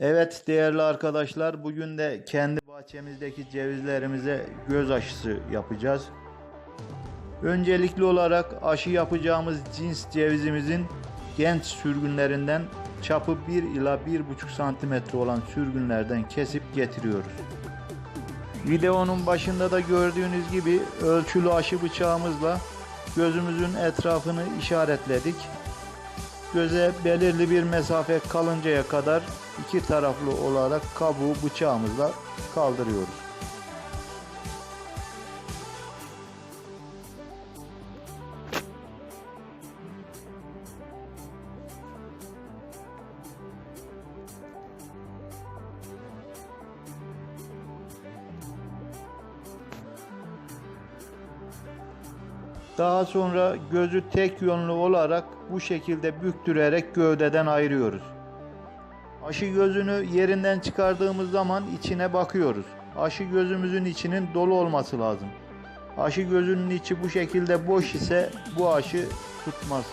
Evet değerli arkadaşlar bugün de kendi bahçemizdeki cevizlerimize göz aşısı yapacağız. Öncelikli olarak aşı yapacağımız cins cevizimizin genç sürgünlerinden çapı 1 ila 1,5 santimetre olan sürgünlerden kesip getiriyoruz. Videonun başında da gördüğünüz gibi ölçülü aşı bıçağımızla gözümüzün etrafını işaretledik. Göze belirli bir mesafe kalıncaya kadar iki taraflı olarak kabuğu bıçağımızla kaldırıyoruz. Daha sonra gözü tek yönlü olarak bu şekilde büktürerek gövdeden ayırıyoruz. Aşı gözünü yerinden çıkardığımız zaman içine bakıyoruz. Aşı gözümüzün içinin dolu olması lazım. Aşı gözünün içi bu şekilde boş ise bu aşı tutmaz.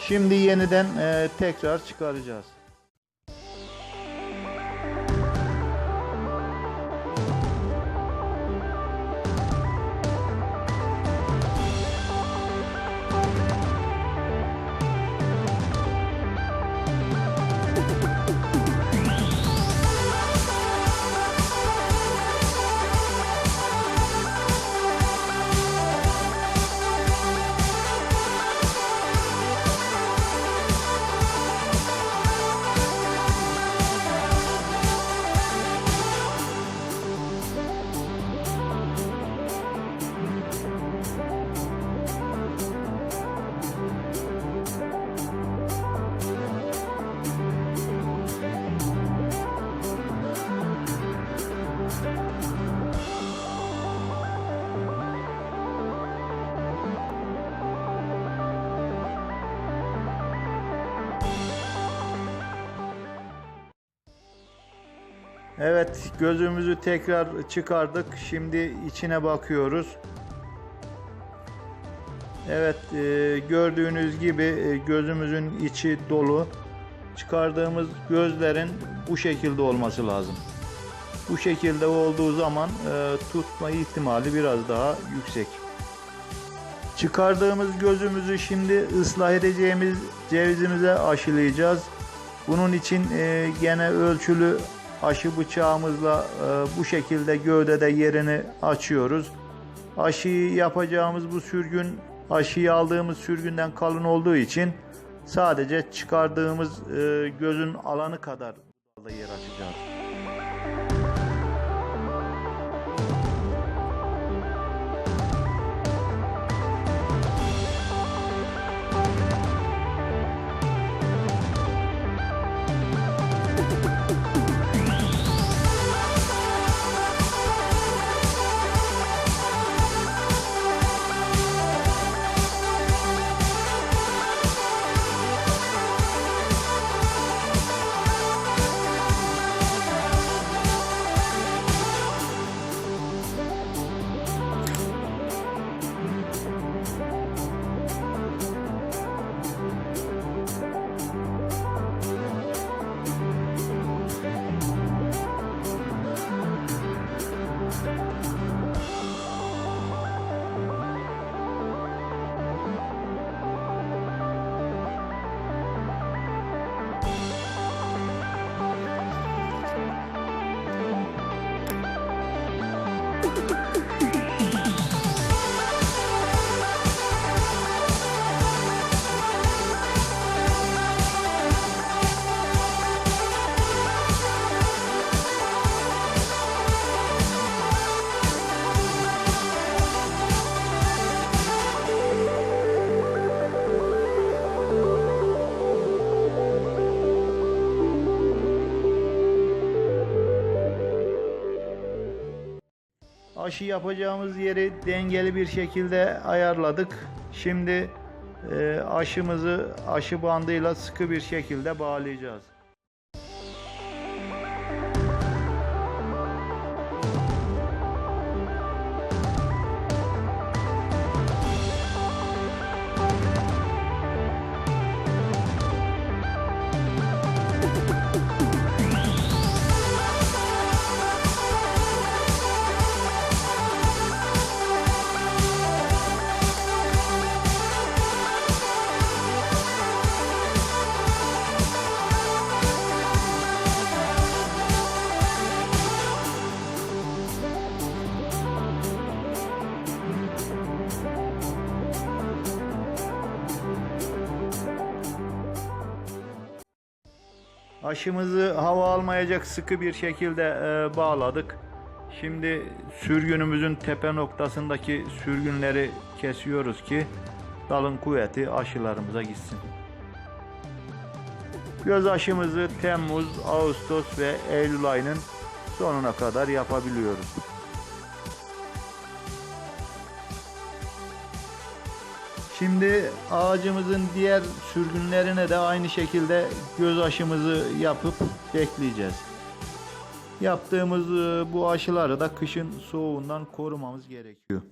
Şimdi yeniden eee, tekrar çıkaracağız. Evet gözümüzü tekrar çıkardık. Şimdi içine bakıyoruz. Evet e, gördüğünüz gibi e, gözümüzün içi dolu. Çıkardığımız gözlerin bu şekilde olması lazım. Bu şekilde olduğu zaman e, tutma ihtimali biraz daha yüksek. Çıkardığımız gözümüzü şimdi ıslah edeceğimiz cevizimize aşılayacağız. Bunun için e, gene ölçülü aşı bıçağımızla e, bu şekilde gövdede yerini açıyoruz. Aşıyı yapacağımız bu sürgün aşıyı aldığımız sürgünden kalın olduğu için sadece çıkardığımız e, gözün alanı kadar yer açacağız. Aşı yapacağımız yeri dengeli bir şekilde ayarladık. Şimdi e, aşımızı aşı bandıyla sıkı bir şekilde bağlayacağız. Aşımızı hava almayacak sıkı bir şekilde e, bağladık. Şimdi sürgünümüzün tepe noktasındaki sürgünleri kesiyoruz ki dalın kuvveti aşılarımıza gitsin. Göz aşımızı Temmuz, Ağustos ve Eylül ayının sonuna kadar yapabiliyoruz. Şimdi ağacımızın diğer sürgünlerine de aynı şekilde göz aşımızı yapıp bekleyeceğiz. Yaptığımız e, bu aşıları da kışın soğuğundan korumamız gerekiyor.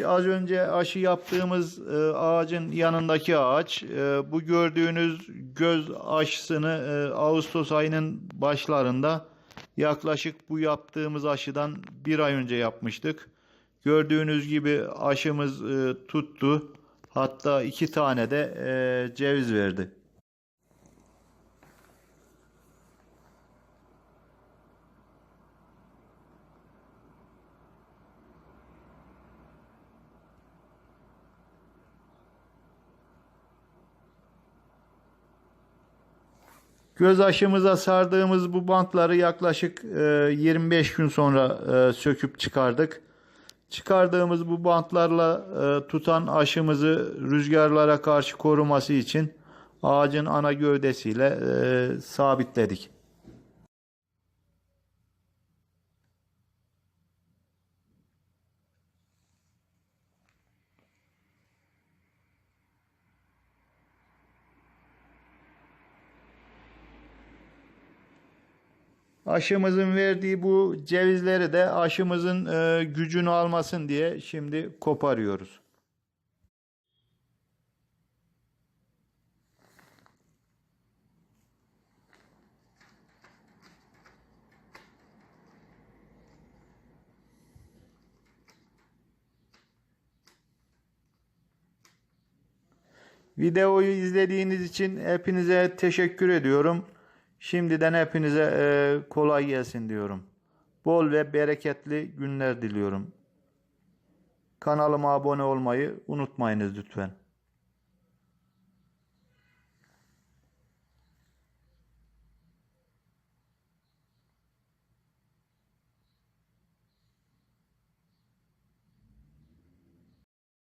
Az önce aşı yaptığımız e, ağacın yanındaki ağaç. E, bu gördüğünüz göz aşısını e, Ağustos ayının başlarında yaklaşık bu yaptığımız aşıdan bir ay önce yapmıştık. Gördüğünüz gibi aşımız e, tuttu. Hatta iki tane de e, ceviz verdi. Göz aşımıza sardığımız bu bantları yaklaşık e, 25 gün sonra e, söküp çıkardık. Çıkardığımız bu bantlarla e, tutan aşımızı rüzgarlara karşı koruması için ağacın ana gövdesiyle e, sabitledik. Aşımızın verdiği bu cevizleri de aşımızın e, gücünü almasın diye şimdi koparıyoruz. Videoyu izlediğiniz için hepinize teşekkür ediyorum. Şimdiden hepinize e, kolay gelsin diyorum. Bol ve bereketli günler diliyorum. Kanalıma abone olmayı unutmayınız lütfen.